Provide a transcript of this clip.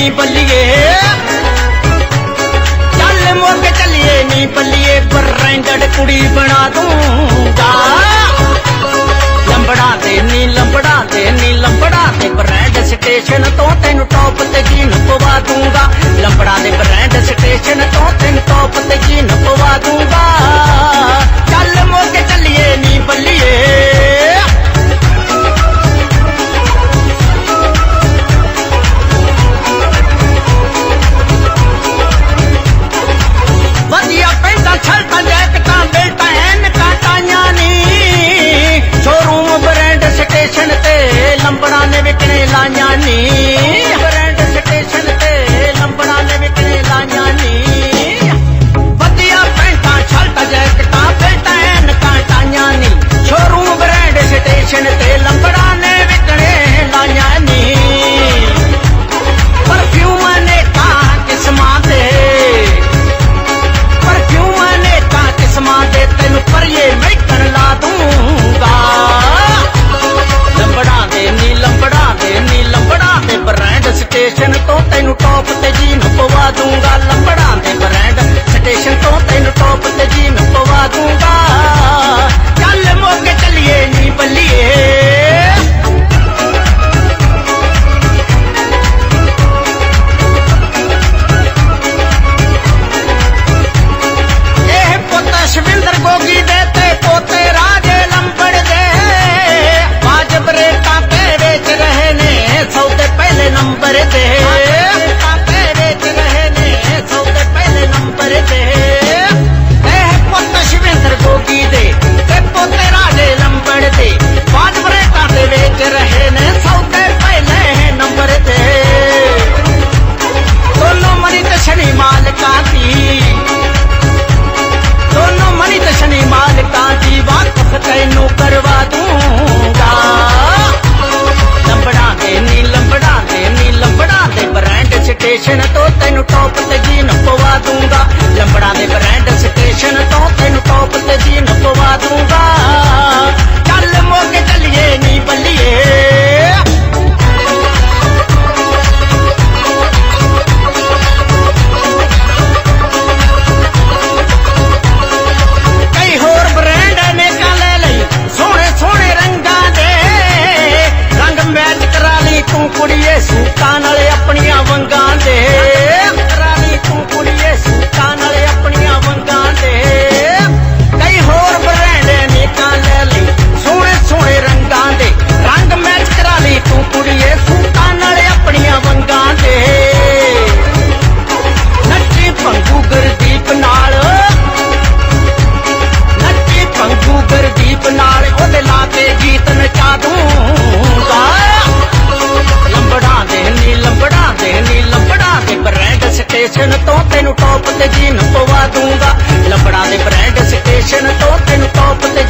ਨੀ ਬੱਲੀਏ ਚੱਲ ਮੁੱਕ ਚੱਲੀਏ, ਨੀ ਬੱਲੀਏ ਬਰੈਂਡਡ ਕੁੜੀ ਬਣਾ ਦੂੰਗਾ ਲੰਬੜਾ ਤੇ ਨੀ ਲੰਬੜਾ ਤੇ ਨੀ ਲੰਬੜਾ ਤੇ ਬਰੈਂਡ ਸਟੇਸ਼ਨ ਤੋਂ ਤੈਨੂੰ ਟੌਪ ਤੇ ਜੀਨ ਪਵਾ ਦੂੰਗਾ। ਲੰਬੜਾ ਦੇ ਬਰੈਂਡ ਸਟੇਸ਼ਨ ਸਟੇਸ਼ਨ ਤੇ ਲੰਬੜਾ ਨੇ ਵਿਕਣੇ ਲਾਈਆਂ ਨੀ। ਪਰਫਿਊਮ ਨੇ ਕਾ ਕਿਸਮਾਂ ਦੇ। ਪਰਫਿਊਮ ਤਾਂ ਕਿਸਮਾਂ ਦੇ, ਤੈਨੂੰ ਪਰਿਏ ਮਹਿਕਣ ਲਾ ਦੂੰਗਾ। ਲੰਬੜਾ ਦੇ ਨੀ, ਲੰਬੜਾ ਦੇ ਨੀ, ਲੰਬੜਾ ਦੇ ਬ੍ਰਾਂਡ ਸਟੇਸ਼ਨ ਤੋਂ ਤੈਨੂੰ ਟੌਪ ਤੇ ਜੀਨ ਪਵਾ ਦੂੰਗਾ। ਲੰਬੜਾ ਦੇ ਬ੍ਰਾਂਡ ਸਟੇਸ਼ਨ ਤੋਂ ਤੈਨੂੰ ਟੌਪ ਤੇ ਜੀਨ ਪਵਾ ਦੂੰਗਾ। ਚੱਲ ਮੁੱਕ ਤੋਂ ਤੈਨੂੰ ਟੌਪ ਤੇ ਜੀਨ ਪਵਾ ਦੂੰਗਾ। ਲੰਬੜਾ ਦੇ ਬ੍ਰਾਂਡ ਸਟੇਸ਼ਨ ਤੋਂ ਤੈਨੂੰ ਟੌਪ ਤੇ ਜੀਨ ਪਵਾ ਦੂੰਗਾ। ਗਰਦੀਪ ਨਾਲ ਉਹਦੇ ਲਾ ਗੀਤ ਨਚਾ ਦੂੰਗਾ ਲੰਬੜਾਂ ਦੇ ਨੀ, ਲੰਬੜਾਂ ਦੇ ਨੀ, ਲੰਬੜਾ ਦੇ ਬ੍ਰਾਂਡ ਸਟੇਸ਼ਨ ਤੋਂ ਤੈਨੂੰ ਟੌਪ ਤੇ ਜੀਨ ਪਵਾ ਦੂੰਗਾ। ਲੰਬੜਾ ਦੇ ਬ੍ਰਾਂਡ ਸਟੇਸ਼ਨ ਤੋਂ ਤੈਨੂੰ ਟੌਪ ਤੇ